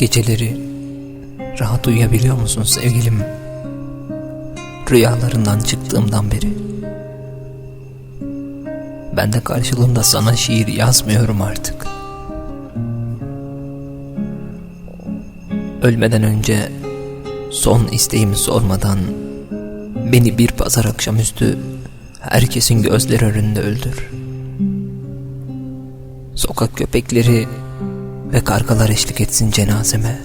Geceleri rahat uyuyabiliyor musun sevgilim? Rüyalarından çıktığımdan beri. Ben de karşılığında sana şiir yazmıyorum artık. Ölmeden önce son isteğimi sormadan beni bir pazar akşamüstü herkesin gözleri önünde öldür. Sokak köpekleri ve kargalar eşlik etsin cenazeme.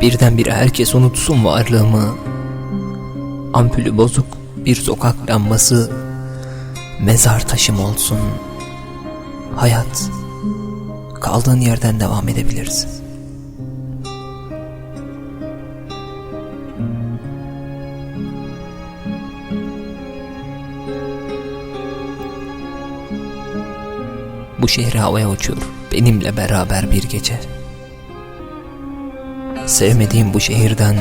Birdenbire herkes unutsun varlığımı. Ampulü bozuk bir sokak lambası mezar taşım olsun. Hayat kaldığın yerden devam edebilirsin. Bu şehri havaya uçur benimle beraber bir gece. Sevmediğim bu şehirden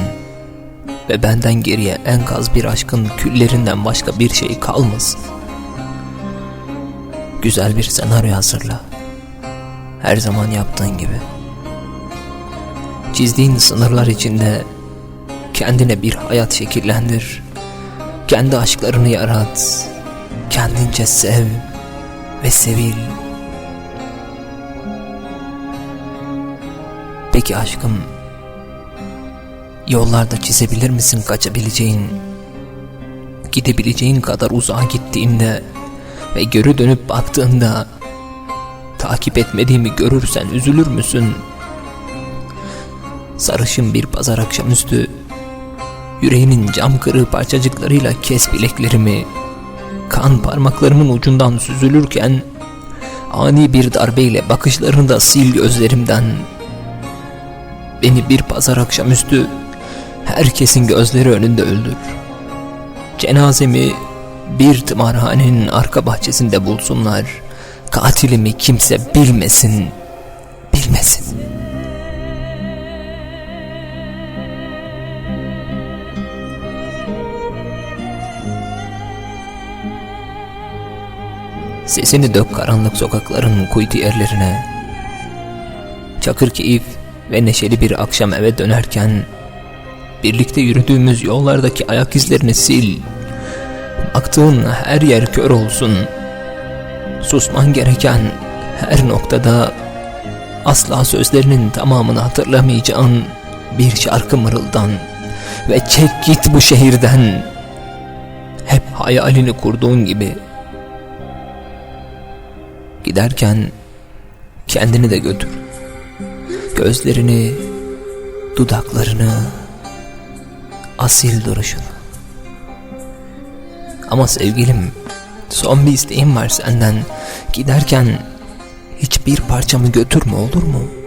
ve benden geriye en kaz bir aşkın küllerinden başka bir şey kalmasın. Güzel bir senaryo hazırla. Her zaman yaptığın gibi. Çizdiğin sınırlar içinde kendine bir hayat şekillendir. Kendi aşklarını yarat. Kendince sev ve sevil. Peki aşkım, yollarda çizebilir misin kaçabileceğin, gidebileceğin kadar uzağa gittiğinde ve geri dönüp baktığında takip etmediğimi görürsen üzülür müsün? Sarışın bir pazar akşamüstü yüreğinin cam kırığı parçacıklarıyla kes bileklerimi, kan parmaklarımın ucundan süzülürken ani bir darbeyle bakışlarını da sil gözlerimden.'' Beni bir pazar akşamüstü herkesin gözleri önünde öldür. Cenazemi bir tımarhanenin arka bahçesinde bulsunlar. Katilimi kimse bilmesin, bilmesin. Sesini dök karanlık sokakların kuytu yerlerine. Çakır keyif ve neşeli bir akşam eve dönerken birlikte yürüdüğümüz yollardaki ayak izlerini sil. Baktığın her yer kör olsun. Susman gereken her noktada asla sözlerinin tamamını hatırlamayacağın bir şarkı mırıldan ve çek git bu şehirden. Hep hayalini kurduğun gibi. Giderken kendini de götür. Gözlerini, dudaklarını, asil duruşunu. Ama sevgilim, son bir isteğim var senden. Giderken hiçbir parçamı götürme olur mu?''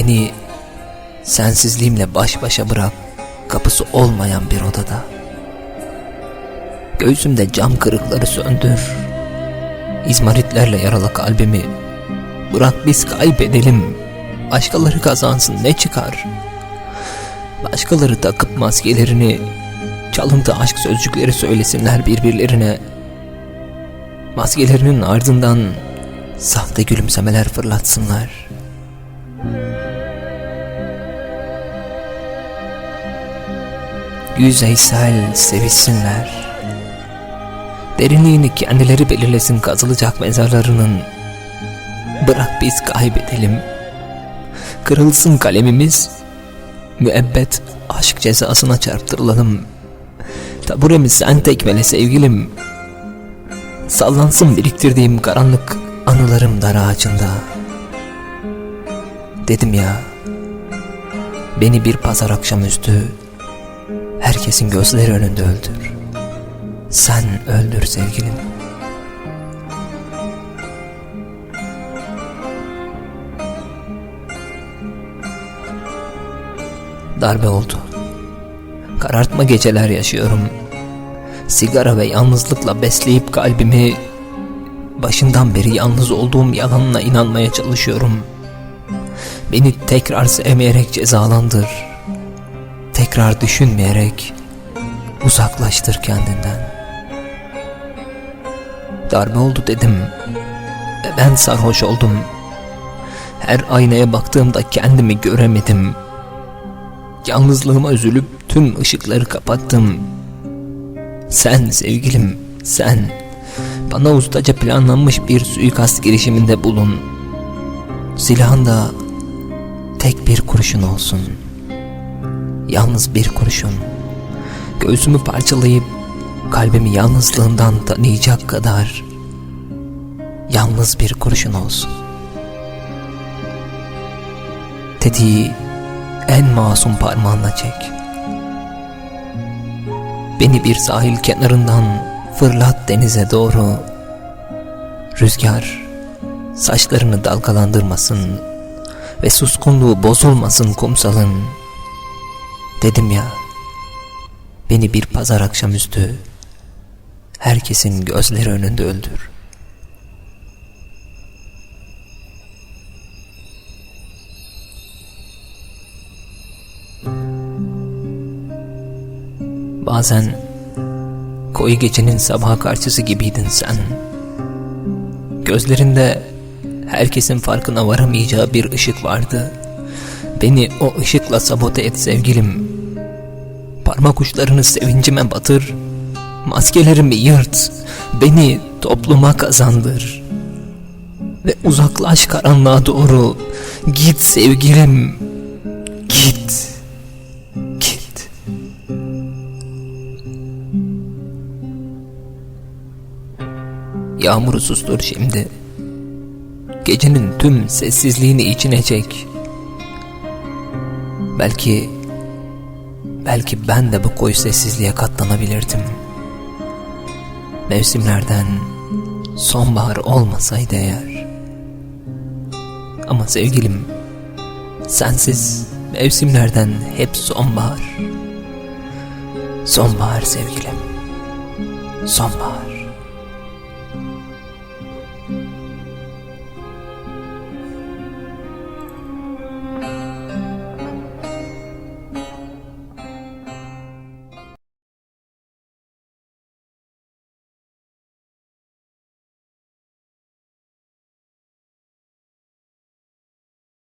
Beni sensizliğimle baş başa bırak kapısı olmayan bir odada. Göğsümde cam kırıkları söndür. İzmaritlerle yaralı kalbimi bırak biz kaybedelim. Başkaları kazansın ne çıkar? Başkaları takıp maskelerini çalıntı aşk sözcükleri söylesinler birbirlerine. Maskelerinin ardından sahte gülümsemeler fırlatsınlar.'' Yüzeysel sevişsinler. Derinliğini kendileri belirlesin kazılacak mezarlarının. Bırak biz kaybedelim. Kırılsın kalemimiz. Müebbet aşk cezasına çarptırılalım. Taburemi sen tekmele sevgilim. Sallansın biriktirdiğim karanlık anılarım dar ağacında. Dedim ya, beni bir pazar akşamüstü herkesin gözleri önünde öldür. Sen öldür sevgilim. Darbe oldu. Karartma geceler yaşıyorum. Sigara ve yalnızlıkla besleyip kalbimi başından beri yalnız olduğum yalanına inanmaya çalışıyorum. Beni tekrar sevmeyerek cezalandır. Tekrar düşünmeyerek uzaklaştır kendinden. Darbe oldu dedim. Ben sarhoş oldum. Her aynaya baktığımda kendimi göremedim. Yalnızlığıma üzülüp tüm ışıkları kapattım. Sen sevgilim, sen bana ustaca planlanmış bir suikast girişiminde bulun. Silahında tek bir kurşun olsun. Yalnız bir kurşun. Göğsümü parçalayıp kalbimi yalnızlığından tanıyacak kadar yalnız bir kurşun olsun. Tetiği en masum parmağınla çek. Beni bir sahil kenarından fırlat denize doğru. Rüzgar saçlarını dalgalandırmasın ve suskunluğu bozulmasın kumsalın. Dedim ya, beni bir pazar akşamüstü herkesin gözleri önünde öldür. Bazen koyu gecenin sabaha karşısı gibiydin sen. Gözlerinde herkesin farkına varamayacağı bir ışık vardı. Beni o ışıkla sabote et sevgilim. Parmak uçlarını sevincime batır. Maskelerimi yırt. Beni topluma kazandır. Ve uzaklaş karanlığa doğru. Git sevgilim. Git. Git. Yağmuru sustur şimdi. Gecenin tüm sessizliğini içine çek. Belki belki ben de bu koyu sessizliğe katlanabilirdim. Mevsimlerden sonbahar olmasaydı eğer. Ama sevgilim sensiz mevsimlerden hep sonbahar. Sonbahar sevgilim. Sonbahar.